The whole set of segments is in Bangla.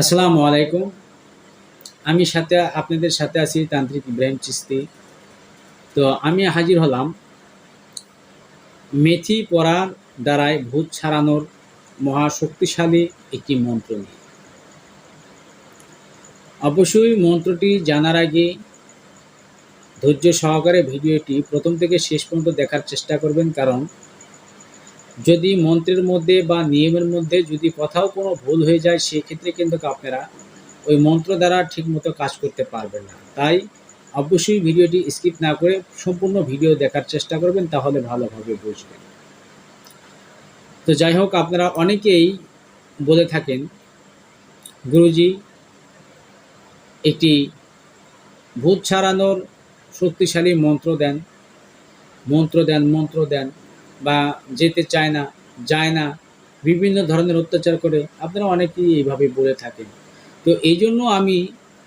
আসসালামু আলাইকুম। আমি সাথে, আপনাদের সাথে আছি তান্ত্রিক ইব্রাহিম চিস্তি। তো আমি হাজির হলাম মেথি পড়ার দ্বারায় ভূত ছাড়ানোর মহাশক্তিশালী একটি মন্ত্র নিয়ে। অবশ্যই মন্ত্রটি জানার আগে ধৈর্য সহকারে ভিডিওটি প্রথম থেকে শেষ পর্যন্ত দেখার চেষ্টা করবেন, কারণ যদি মন্ত্রের মধ্যে বা নিয়মের মধ্যে যদি কোথাও কোনো ভুল হয়ে যায়, সেক্ষেত্রে কিন্তু আপনারা ওই মন্ত্র দ্বারা ঠিকমতো কাজ করতে পারবেন না। তাই অবশ্যই ভিডিওটি স্কিপ না করে সম্পূর্ণ ভিডিও দেখার চেষ্টা করবেন, তাহলে ভালোভাবে বুঝবেন। তো যাই হোক, আপনারা অনেকেই বলে থাকেন, গুরুজি, একটি ভূত ছাড়ানোর শক্তিশালী মন্ত্র দেন মন্ত্র দেন মন্ত্র দেন। বা যেতে চায় না, যায় না, বিভিন্ন ধরনের অত্যাচার করে, আপনারা অনেকেই এইভাবে বলে থাকেন। তো এই জন্য আমি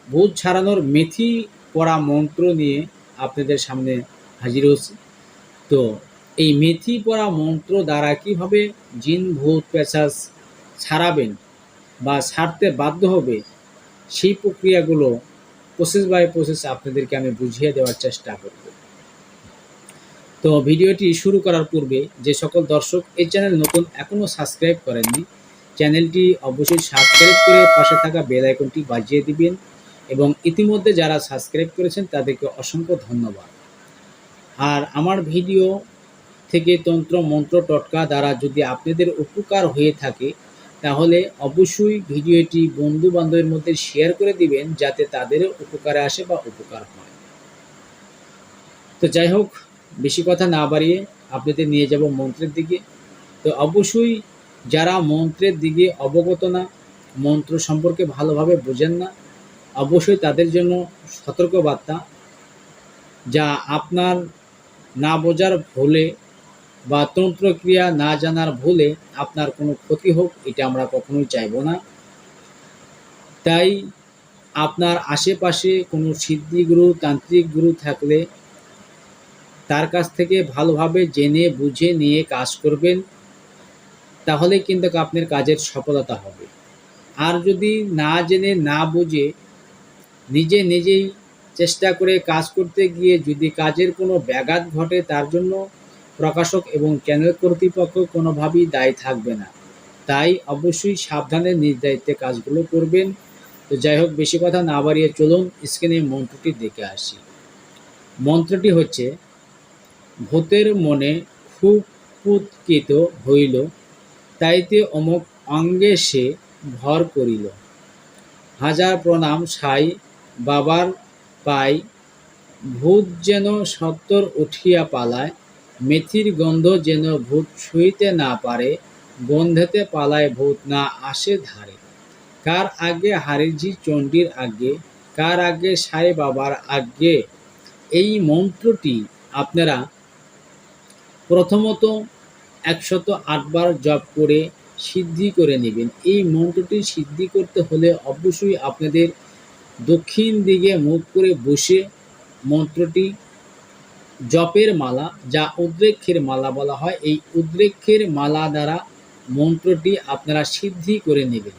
ভূত ছাড়ানোর মেথি পড়া মন্ত্র নিয়ে আপনাদের সামনে হাজির হচ্ছি। তো এই মেথি পড়া মন্ত্র দ্বারা কীভাবে জিন ভূত পেশাস ছাড়াবেন বা ছাড়তে বাধ্য হবে, সেই প্রক্রিয়াগুলো প্রসেস বাই প্রসেস আপনাদেরকে আমি বুঝিয়ে দেওয়ার চেষ্টা করব। তো ভিডিওটি শুরু করার পূর্বে যে সকল দর্শক এই চ্যানেল নতুন এখনও সাবস্ক্রাইব করেননি, চ্যানেলটি অবশ্যই সাবস্ক্রাইব করে পাশে থাকা বেল আইকনটি বাজিয়ে দিবেন এবং ইতিমধ্যে যারা সাবস্ক্রাইব করেছেন তাদেরকে অসংখ্য ধন্যবাদ। আর আমার ভিডিও থেকে তন্ত্র মন্ত্র টটকা দ্বারা যদি আপনাদের উপকার হয়ে থাকে, তাহলে অবশ্যই ভিডিওটি বন্ধু বান্ধবের মধ্যে শেয়ার করে দিবেন যাতে তাদেরও উপকারে আসে বা উপকার হয়। তো যাই হোক বেশি কথা না বাড়িয়ে আপনাদের নিয়ে যাব মন্ত্রের দিকে। তো অবশ্যই যারা মন্ত্রের দিকে অবগত না, মন্ত্র সম্পর্কে ভালোভাবে বোঝেন না, অবশ্যই তাদের জন্য সতর্কবার্তা যা আপনার না বোঝার ভুলে বা তন্ত্রক্রিয়া না জানার ভুলে আপনার কোনো ক্ষতি হোক, এটা আমরা কখনোই চাইব না। তাই আপনার আশেপাশে কোনো সিদ্ধিগুরু, তান্ত্রিক গুরু থাকলে তার কাছ থেকে ভালোভাবে জেনে, বুঝে নিয়ে কাজ করবেন তাহলে কিন্তু আপনার কাজের সফলতা হবে। আর যদি না জেনে, না বুঝে, নিজে নিজেই চেষ্টা করে কাজ করতে গিয়ে যদি কাজের কোনো ব্যাঘাত ঘটে, তার জন্য প্রকাশক এবং চ্যানেল কর্তৃপক্ষ কোনোভাবেই দায়ী থাকবে না। তাই অবশ্যই সাবধানে নিজ দায়িত্বে কাজগুলো করবেন। তো যাই হোক, বেশি কথা না বাড়িয়ে চলুন। স্ক্রিনে মন্ত্রটি দেখে আসি। মন্ত্রটি হচ্ছে ভূতের মনে খুব পুৎকৃত হইল, তাইতে অমুক অঙ্গে সে ভর করিল। হাজার প্রণাম সাই, বাবার পাই, ভূত যেন সত্তর উঠিয়া পালায়, মেথির গন্ধ যেন ভূত শুইতে না পারে গন্ধেতে পালায় ভূত না আসে ধারে। কার আগে হারিজি চণ্ডীর আগে, কার আগে সাই বাবার আগে? এই মন্ত্রটি আপনারা প্রথমত একশত আটবার জপ করে সিদ্ধি করে নেবেন। এই মন্ত্রটি সিদ্ধি করতে হলে অবশ্যই আপনাদের দক্ষিণ দিকে মুখ করে বসে মন্ত্রটি জপের মালা, যা উদ্রেক্ষের মালা বলা হয়, এই উদ্রেক্ষের মালা দ্বারা মন্ত্রটি আপনারা সিদ্ধি করে নেবেন।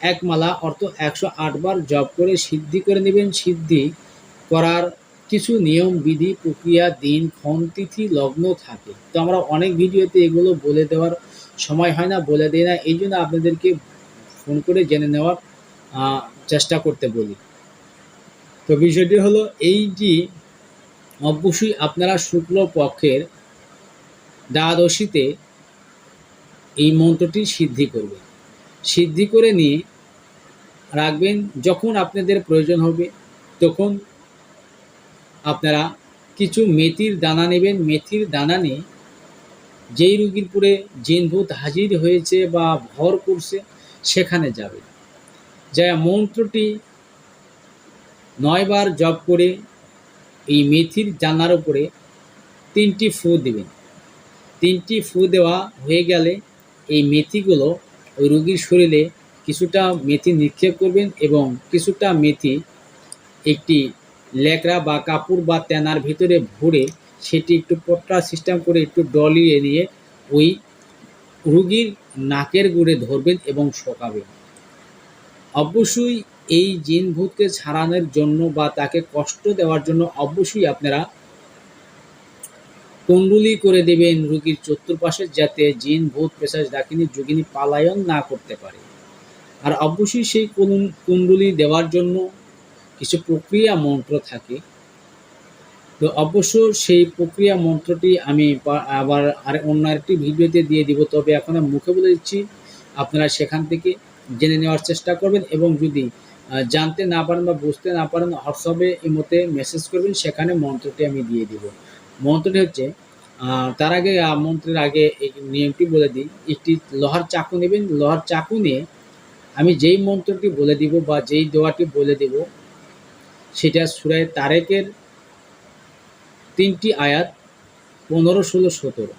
এক মালা অর্থ একশো আটবার জপ করে সিদ্ধি করে নেবেন। সিদ্ধি করার কিছু নিয়ম, বিধি, প্রক্রিয়া, দিন, ক্ষণ, তিথি, লগ্ন থাকে। তো আমরা অনেক ভিডিওতে এগুলো বলে দেওয়ার সময় হয় না, বলে দেয় না। এই জন্য আপনাদেরকে ফোন করে জেনে নেওয়ার চেষ্টা করতে বলি। তো বিষয়টি হলো এই যে, অবশ্যই আপনারা শুক্ল পক্ষের দ্বাদশীতে এই মন্ত্রটি সিদ্ধি করবেন। সিদ্ধি করে নিয়ে রাখবেন যখন আপনাদের প্রয়োজন হবে, তখন আপনারা কিছু মেথির দানা নেবেন। মেথির দানা নিয়ে যেই রুগীর পুরে জিনভূত হাজির হয়েছে বা ভর করছে, সেখানে যাবে যা মন্ত্রটি নয়বার জপ করে এই মেথির জানার উপরে তিনটি ফু দেবেন। তিনটি ফু দেওয়া হয়ে গেলে এই মেথিগুলো ওই রুগীর শরীরে কিছুটা মেথি নিক্ষেপ করবেন এবং কিছুটা মেথি একটি লেকড়া বা কাপড় বা তেনার ভিতরে ভরে সেটি একটু পট্টা সিস্টেম করে একটু ডলিয়ে নিয়ে ওই রুগীর নাকের গুড়ে ধরবেন এবং শোকাবেন। অবশ্যই এই জিন ভূতকে ছাড়ানোর জন্য বা তাকে কষ্ট দেওয়ার জন্য অবশ্যই আপনারা কুণ্ডুলি করে দেবেন রুগীর চতুর্পাশে যাতে জিন ভূত পেশাজ ডাকিনী, যোগিনী পালায়ন না করতে পারে। আর অবশ্যই সেই কুণ্ডুলি দেওয়ার জন্য কিছু প্রক্রিয়া মন্ত্র থাকে। তো অবশ্য সেই প্রক্রিয়া মন্ত্রটি আমি আবার আর অন্য একটি ভিডিওতে দিয়ে দিব। তবে এখন আমি মুখে বলে দিচ্ছি, আপনারা সেখান থেকে জেনে নেওয়ার চেষ্টা করবেন এবং যদি জানতে না পারেন বা বুঝতে না পারেন, হোয়াটসঅ্যাপে এই মতে মেসেজ করবেন, সেখানে মন্ত্রটি আমি দিয়ে দিব। মন্ত্রটি হচ্ছে তার আগে মন্ত্রের আগে এই নিয়মটি বলে দিই। একটি লোহার চাকু নেবেন। লোহার চাকু নিয়ে আমি যেই মন্ত্রটি বলে দিব বা যেই দোয়াটি বলে দিব সেটা সুরায় তারেকের তিনটি আয়াত পনেরো, ষোলো, সতেরো।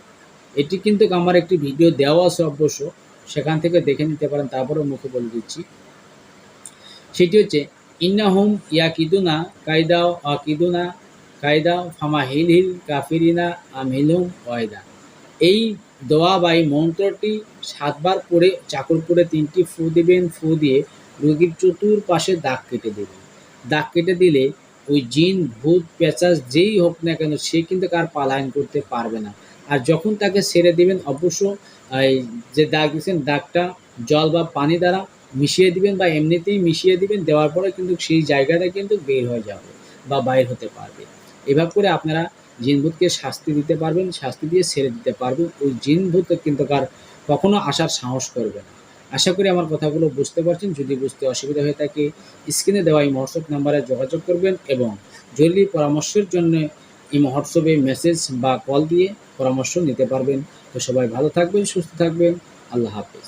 এটি কিন্তু আমার একটি ভিডিও দেওয়া আছে অবশ্য, সেখান থেকে দেখে নিতে পারেন তারপরে মুখে বলে দিচ্ছি। সেটি হচ্ছে ইন্না হুম ইয়া কিদুনা কায়দা অ কিদুনা কায়দা, ফামা হিল হিল কাফিরিনা আম হিলুম ওয়দা এই দোয়া বা এই মন্ত্রটি সাতবার পড়ে, চাকর করে তিনটি ফু দিবেন, ফু দিয়ে রোগীর চতুর্পাশে দাগ কেটে দেবেন। দাগ কেটে দিলে ওই জিন, ভূত, পেঁচাস যেই হোক না কেন, সে কিন্তু কার পালায়ন করতে পারবে না। আর যখন তাকে ছেড়ে দিবেন, অবশ্য এই যে দাগ দিয়েছেন, দাগটা জল বা পানি দ্বারা মিশিয়ে দিবেন বা এমনিতেই মিশিয়ে দিবেন, দেওয়ার পরে কিন্তু সেই জায়গাটা কিন্তু বের হয়ে যাবে বা বাইর হতে পারবে। এভাবে করে আপনারা জিনভূতকে শাস্তি দিতে পারবেন, শাস্তি দিয়ে ছেড়ে দিতে পারবেন। ওই জিনভূত কিন্তু কার কখনো আসার সাহস করবে না। আশা করি আমার কথাগুলো বুঝতে পারছেন। যদি বুঝতে অসুবিধা হয়ে থাকে স্ক্রিনে দেওয়া এই হোয়াটসঅ্যাপ নাম্বারে যোগাযোগ করবেন এবং জরুরি পরামর্শের জন্য এই হোয়াটসঅ্যাপে মেসেজ বা কল দিয়ে পরামর্শ নিতে পারবেন। তো সবাই ভালো থাকবেন, সুস্থ থাকবেন। আল্লাহ হাফেজ।